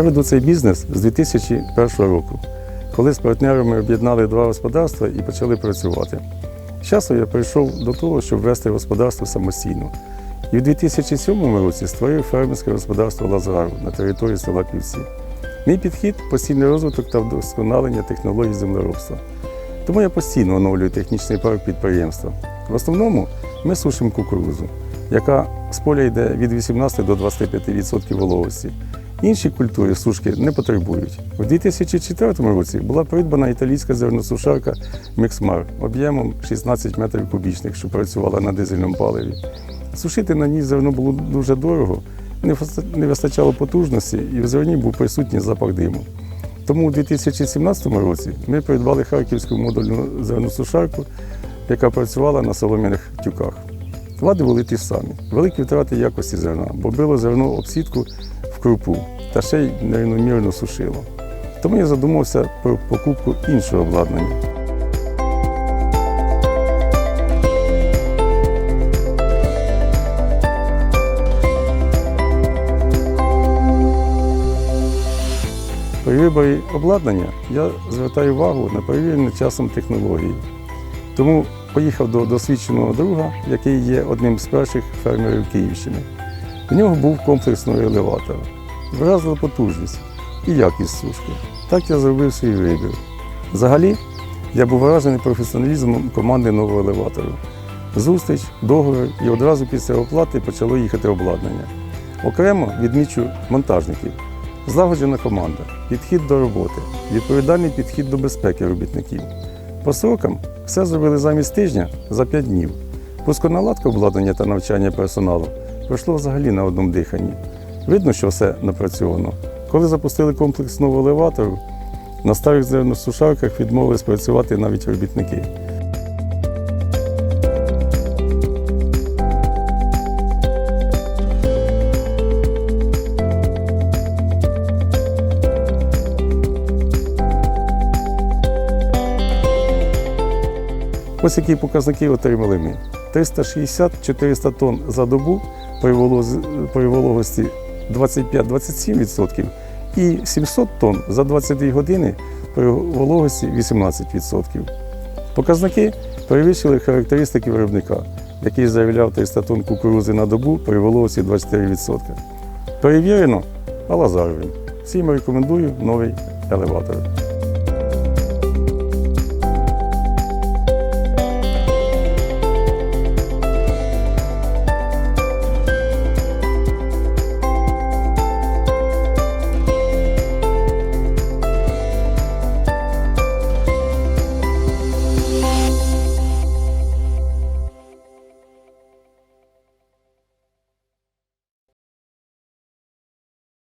Я веду цей бізнес з 2001 року, коли з партнерами об'єднали два господарства і почали працювати. З часу я прийшов до того, щоб вести господарство самостійно. І в 2007 році створив фермерське господарство Лазару на території села Півці. Мій підхід постійний розвиток та вдосконалення технологій землеробства. Тому я постійно оновлюю технічний парк підприємства. В основному ми сушимо кукурудзу, яка з поля йде від 18 до 25% вологості. Інші культури сушки не потребують. У 2004 році була придбана італійська зерносушарка Мексмар об'ємом 16 метрів кубічних, що працювала на дизельному паливі. Сушити на ній зерно було дуже дорого, не вистачало потужності і в зерні був присутній запах диму. Тому у 2017 році ми придбали харківську модульну зерносушарку, яка працювала на солом'яних тюках. Вади були ті самі. Великі втрати якості зерна, бо било зерно об сітку в крупу та ще й нерівномірно сушило. Тому я задумався про покупку іншого обладнання. При виборі обладнання я звертаю увагу на перевірені часом технології. Тому поїхав до досвідченого друга, який є одним з перших фермерів Київщини. У нього був комплексний елеватор. Вразила потужність і якість сушки. Так я зробив свій вибір. Взагалі, я був вражений професіоналізмом команди нового елеватору. Зустріч, договір і одразу після оплати почало їхати обладнання. Окремо відмічу монтажників. Злагоджена команда, підхід до роботи, відповідальний підхід до безпеки робітників. По срокам все зробили замість тижня за 5 днів. Пусконаладка обладнання та навчання персоналу пройшло взагалі на одному диханні. Видно, що все напрацьовано. Коли запустили комплекс нового елеватору, на старих зерносушарках відмовились працювати навіть робітники. Ось які показники отримали ми. 360-400 тонн за добу при, вологості 25-27% і 700 тонн за 22 години при вологості 18%. Показники перевищили характеристики виробника, який заявляв 300 тонн кукурузи на добу при вологості 24%. Перевірено, а Лазаровим. Всім рекомендую новий елеватор.